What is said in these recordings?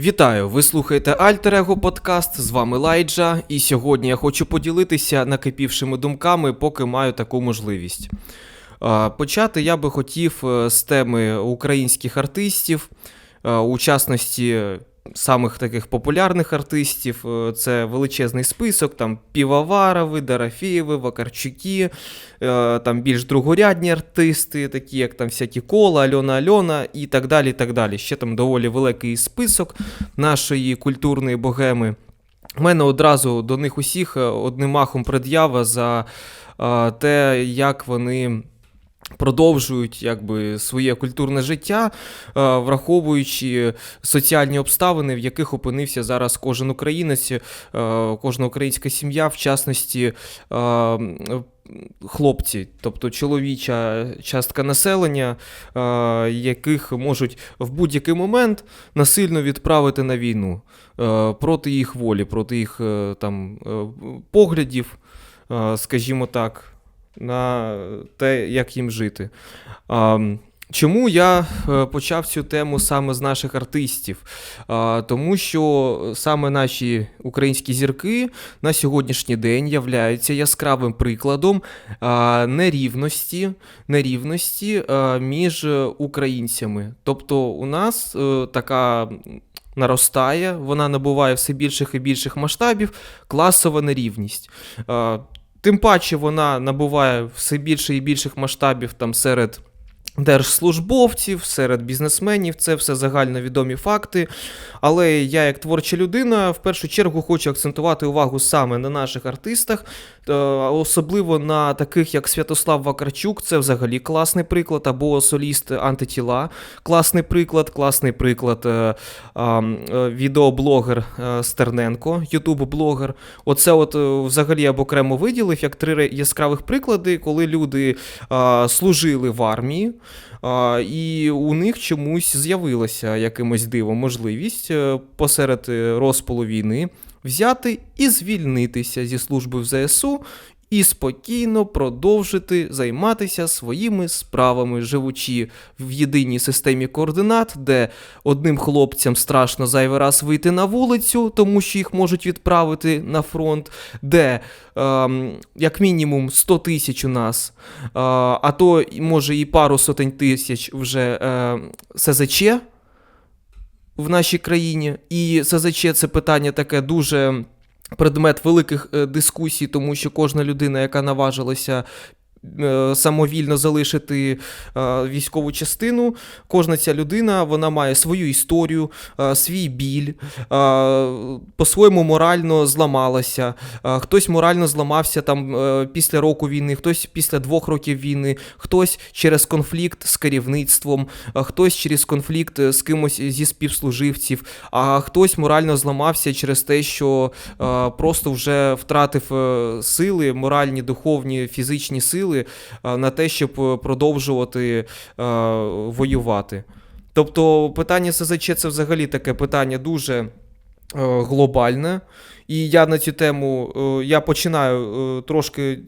Вітаю! Ви слухаєте Альтер-Его подкаст. З вами Лайджа, і сьогодні я хочу поділитися накипівшими думками, поки маю таку можливість. Почати я би хотів е, з теми українських артистів, е, у частності самих таких популярних артистів. Е, Це величезний список: там Півоварови, Дарафєєви, Вакарчуки, е, там більш другорядні артисти, такі як там всякі Кола, Альона Альона і так далі. так далі. Ще там доволі великий список нашої культурної богеми. У мене одразу до них усіх е, одним махом пред'ява за те, як вони. Продовжують якби своє культурне життя, е, враховуючи соціальні обставини, в яких опинився зараз кожен українець, е, кожна українська сім'я, в частності е, хлопці, тобто чоловіча частка населення, яких можуть в будь-який момент насильно відправити на війну проти їх волі, проти їх там поглядів, скажімо так, на те, як їм жити. Чому я е, почав цю тему саме з наших артистів? Тому що саме наші українські зірки на сьогоднішній день являються яскравим прикладом нерівності, нерівності між українцями. Тобто у нас е, така наростає, вона набуває все більших і більших масштабів, класова нерівність. Тим паче вона набуває все більше і більших масштабів там серед держслужбовців, серед бізнесменів, це все загальновідомі факти. Але я, як творча людина, в першу чергу хочу акцентувати увагу саме на наших артистах, особливо на таких, як Святослав Вакарчук, це взагалі класний приклад, або соліст антитіла. Класний приклад, класний приклад е, е, відеоблогер е, Стерненко, ютуб-блогер. Оце от взагалі я б окремо виділив як три яскравих приклади, коли люди служили в армії. А, і у них чомусь з'явилася якимось дивом можливість е, посеред е, розпалу війни взяти і звільнитися зі служби в ЗСУ і спокійно продовжити займатися своїми справами, живучи в єдиній системі координат, де одним хлопцям страшно зайвий раз вийти на вулицю, тому що їх можуть відправити на фронт, де ем, як мінімум 100 тисяч у нас, е, а то може і пару сотень тисяч вже е, СЗЧ в нашій країні. І СЗЧ це питання таке дуже предмет великих е, дискусій, тому що кожна людина, яка наважилася. Е, Самовільно залишити е, військову частину. Кожна ця людина вона має свою історію, е, свій біль, по-своєму морально зламалася. Хтось морально зламався там після року війни, хтось після двох років війни, хтось через конфлікт з керівництвом, хтось через конфлікт з кимось зі співслуживців, а хтось морально зламався через те, що просто вже втратив сили, моральні, духовні, фізичні сили е, на те, щоб е, продовжувати е, воювати. Тобто питання СЗЧ це взагалі таке питання дуже глобальне. І я на цю тему я починаю трошки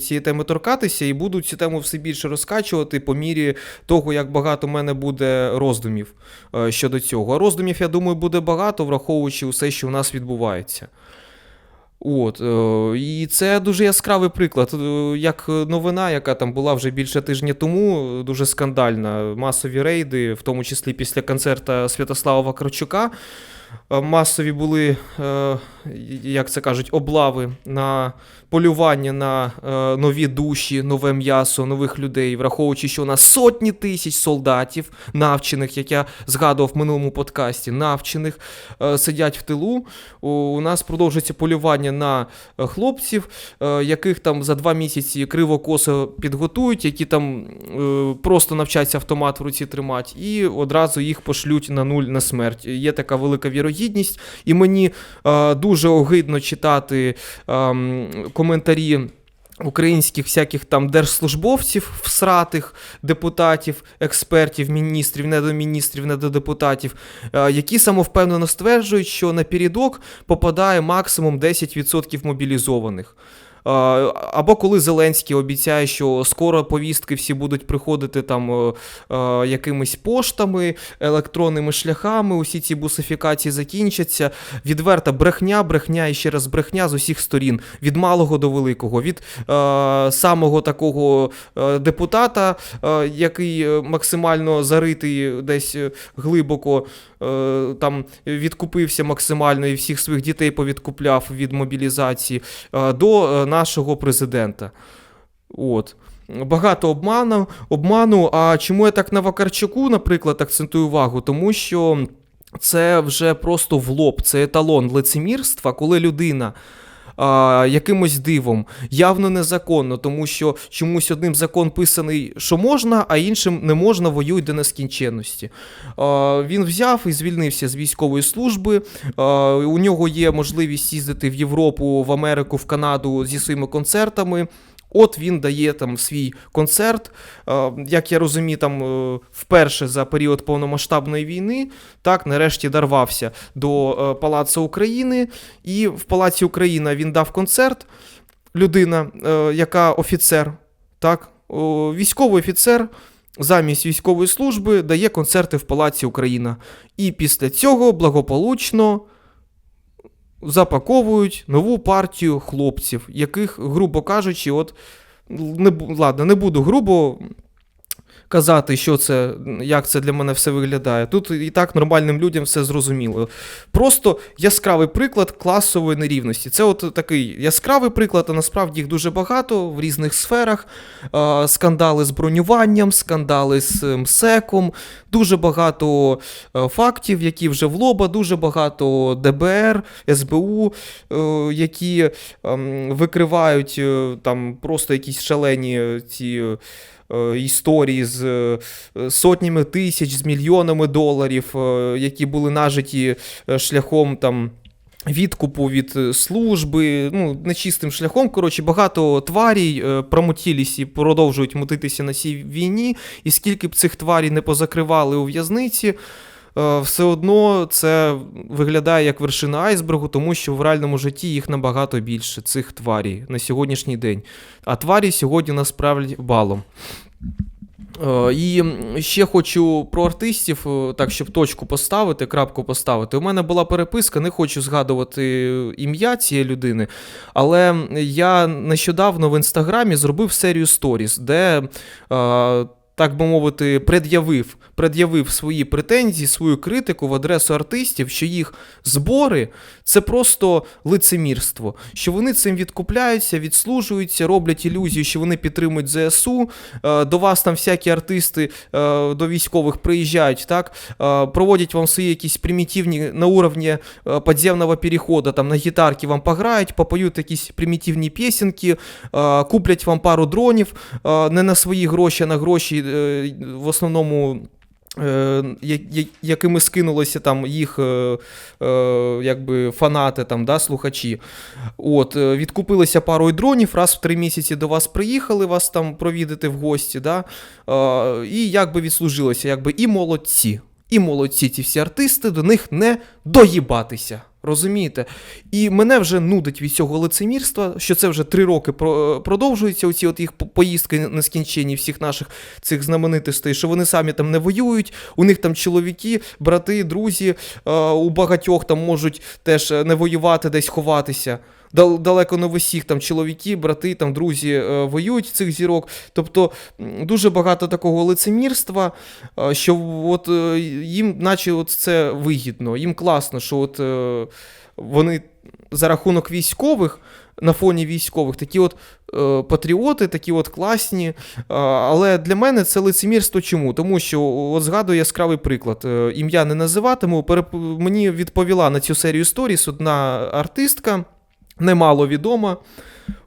цієї теми торкатися і буду цю тему все більше розкачувати по мірі того, як багато в мене буде роздумів щодо цього. А роздумів, я думаю, буде багато, враховуючи усе, що у нас відбувається. От, е, і це дуже яскравий приклад. Е, Як новина, яка там була вже більше тижня тому, дуже скандальна. Масові рейди, в тому числі після концерта Святослава Вакарчука. Е, Масові були, е, як це кажуть, облави на полювання на е, нові душі, нове м'ясо, нових людей, враховуючи, що у нас сотні тисяч солдатів, навчених, як я згадував в минулому подкасті, навчених сидять в тилу. У, нас продовжується полювання на хлопців, яких там за два місяці криво-косо підготують, які там просто навчаться автомат в руці тримати, і одразу їх пошлють на нуль на смерть. Є така велика вірогідність, і мені е, дуже огидно читати е, коментарі. Українських всяких там держслужбовців, всратих депутатів, експертів, міністрів, недоміністрів, недодепутатів, депутатів, які самовпевнено стверджують, що на передок попадає максимум 10% мобілізованих. Або коли Зеленський обіцяє, що скоро повістки всі будуть приходити там е, е, якимись поштами, електронними шляхами, усі ці бусифікації закінчаться. Відверта брехня, брехня і ще раз брехня з усіх сторін, від малого до великого, від е, самого такого депутата, який максимально заритий десь глибоко. Там відкупився максимально і всіх своїх дітей повідкупляв від мобілізації до нашого президента. От. Багато обману, обману. А чому я так на Вакарчуку, наприклад, акцентую увагу? Тому що це вже просто в лоб, це еталон лицемірства, коли людина. А, якимось дивом, явно незаконно, тому що чомусь одним закон писаний, що можна, а іншим не можна, воюють до нескінченності. А, він взяв і звільнився з військової служби. А, у нього є можливість їздити в Європу, в Америку, в Канаду зі своїми концертами. От він дає там свій концерт, е, як я розумію, там е, вперше за період повномасштабної війни, так, нарешті дорвався до е, Палацу України, і в Палаці Україна він дав концерт. Людина, яка офіцер, так, військовий офіцер. Замість військової служби дає концерти в Палаці Україна. І після цього благополучно запаковують нову партію хлопців, яких, грубо кажучи, от не, ладно, не буду грубо казати, що це, як це для мене все виглядає. Тут і так нормальним людям все зрозуміло. Просто яскравий приклад класової нерівності. Це от такий яскравий приклад, а насправді їх дуже багато в різних сферах. Скандали з бронюванням, скандали з МСЕКом, дуже багато е, фактів, які вже в лоба, дуже багато ДБР, СБУ, е, які ем, викривають е, там просто якісь шалені ці. Е, Історії з е, сотнями тисяч, з мільйонами доларів, е, які були нажиті шляхом там. Відкупу від служби, ну, нечистим шляхом. Коротше, багато тварій е, і продовжують мутитися на цій війні. І скільки б цих тварій не позакривали у в'язниці, все одно це виглядає як вершина айсбергу, тому що в реальному житті їх набагато більше, цих тварій на сьогоднішній день. А тварі сьогодні насправді балом. Е, І ще хочу про артистів, е, так щоб точку поставити, крапку поставити. У мене була переписка, не хочу згадувати ім'я цієї людини, але я нещодавно в інстаграмі зробив серію сторіс, де. Так би мовити, пред'явив, пред'явив свої претензії, свою критику в адресу артистів, що їх збори це просто лицемірство, що вони цим відкупляються, відслужуються, роблять ілюзію, що вони підтримують ЗСУ. Е, До вас там всякі артисти е, до військових приїжджають, так е, проводять вам свої якісь примітивні на уровні подземного переходу, там на гітарки вам пограють, попоють якісь примітивні пісеньки, е, куплять вам пару дронів не на свої гроші, а на гроші в основному. е, Якими скинулися там їх е, е, якби фанати, там, да, слухачі. От, е, відкупилися парою дронів, раз в три місяці до вас приїхали, вас там провідати в гості, да, е, і якби відслужилося, якби і молодці. І молодці ці всі артисти, до них не доїбатися. Розумієте? І мене вже нудить від цього лицемірства, що це вже три роки про- продовжується, оці от їх по- поїздки нескінченні всіх наших цих знаменитостей, що вони самі там не воюють, у них там чоловіки, брати, друзі, е, у багатьох там можуть теж е, не воювати, десь ховатися. Дал- Далеко не в усіх там чоловіки, брати, там друзі е, воюють цих зірок. Тобто дуже багато такого лицемірства, е, що от е, їм, наче, от це вигідно, їм класно, що от вони за рахунок військових. На фоні військових такі от е, патріоти, такі от класні. Е, але для мене це лицемірство чому? Тому що от згадую яскравий приклад. Е, ім'я не називатиму. Переп... Мені відповіла на цю серію сторіс одна артистка, немало відома.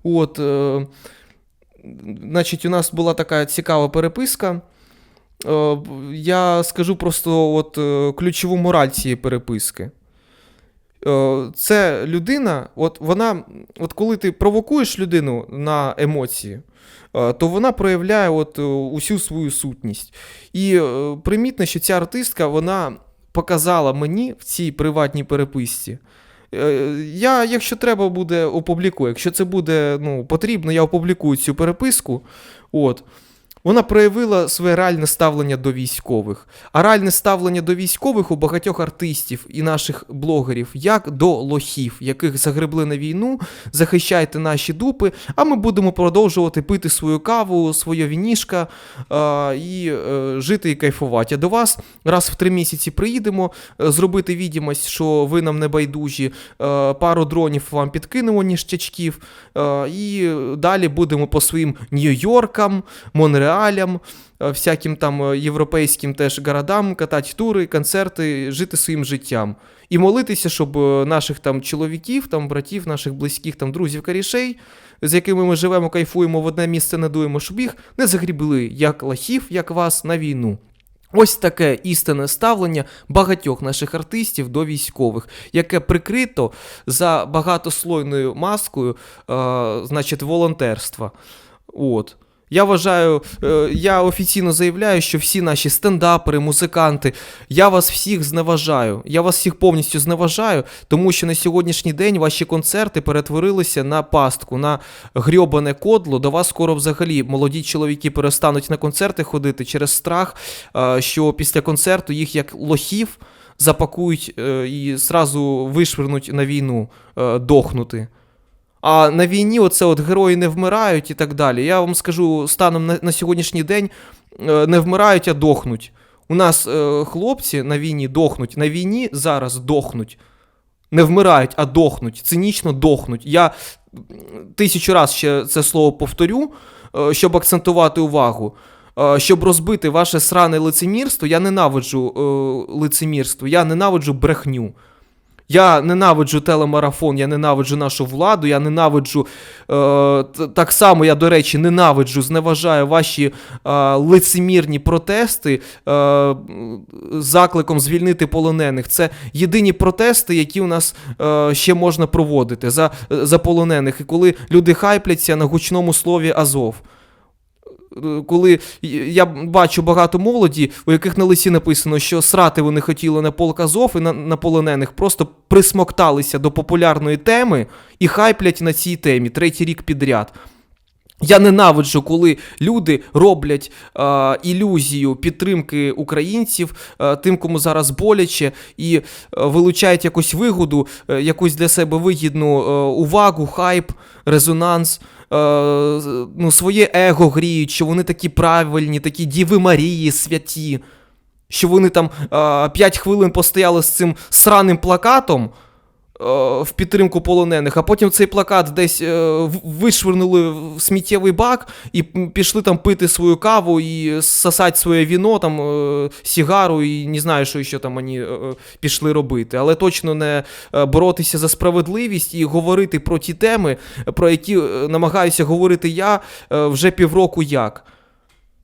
От, е, значить, у нас була така цікава переписка. Е, я скажу просто от, е, ключову мораль цієї переписки. Е, Це людина, от вона, от коли ти провокуєш людину на емоції, е, то вона проявляє от усю свою сутність. І примітно, що ця артистка вона показала мені в цій приватній переписці, Я, якщо треба, буде опублікую. Якщо це буде ну, потрібно, я опублікую цю переписку. От. Вона проявила своє реальне ставлення до військових. А реальне ставлення до військових у багатьох артистів і наших блогерів як до лохів, яких загребли на війну, захищайте наші дупи, а ми будемо продовжувати пити свою каву, своє вінішка е, і е, жити і кайфувати. А до вас раз в три місяці приїдемо, е, зробити відомість, що ви нам не байдужі, е, пару дронів вам підкинемо, ніжчачків, е, і далі будемо по своїм Нью-Йоркам, Монреалям, е, всяким там е, європейським теж городам катати тури, концерти, жити своїм життям. І молитися, щоб е, наших там чоловіків, там братів, наших близьких там друзів корішей, з якими ми живемо, кайфуємо, в одне місце надуємо, щоб їх не загрібли як лахів, як вас на війну. Ось таке істинне ставлення багатьох наших артистів до військових, яке прикрито за багатослойною маскою, е, значить, волонтерства. От. Я вважаю, е, я офіційно заявляю, що всі наші стендапери, музиканти, я вас всіх зневажаю. Я вас всіх повністю зневажаю, тому що на сьогоднішній день ваші концерти перетворилися на пастку, на грьобане кодло. До вас скоро взагалі молоді чоловіки перестануть на концерти ходити через страх, е, що після концерту їх як лохів запакують е, і зразу вишвернуть на війну дохнути. А на війні оце от герої не вмирають і так далі. Я вам скажу, станом на, на сьогоднішній день е, не вмирають, а дохнуть. У нас е, хлопці на війні дохнуть. На війні зараз дохнуть. Не вмирають, а дохнуть. Цинічно дохнуть. Я тисячу раз ще це слово повторю, е, щоб акцентувати увагу. Е, Щоб розбити ваше сране лицемірство, я ненавиджу е, лицемірство, я ненавиджу брехню. Я ненавиджу телемарафон, я ненавиджу нашу владу, я ненавиджу е, так само, я, до речі, ненавиджу, зневажаю ваші е, лицемірні протести е, закликом звільнити полонених. Це єдині протести, які у нас е, ще можна проводити за, за полонених. І коли люди хайпляться на гучному слові Азов. Е, Коли я бачу багато молоді, у яких на лисі написано, що срати вони хотіли на полк Азов і на, на полонених, просто присмокталися до популярної теми і хайплять на цій темі третій рік підряд. Я ненавиджу, коли люди роблять е, ілюзію підтримки українців, е, тим, кому зараз боляче, і е, вилучають якусь вигоду, е, якусь для себе вигідну е, увагу, хайп, резонанс. Е, ну, своє его гріють, що вони такі правильні, такі Діви Марії святі, що вони там е, 5 хвилин постояли з цим сраним плакатом е, в підтримку полонених, а потім цей плакат десь е, вишвирнули в сміттєвий бак і пішли там пити свою каву і сосати своє віно, там е, сігару, і не знаю, що ще там вони е, е, пішли робити. Але точно не е, боротися за справедливість і говорити про ті теми, про які е, намагаюся говорити я е, вже півроку як.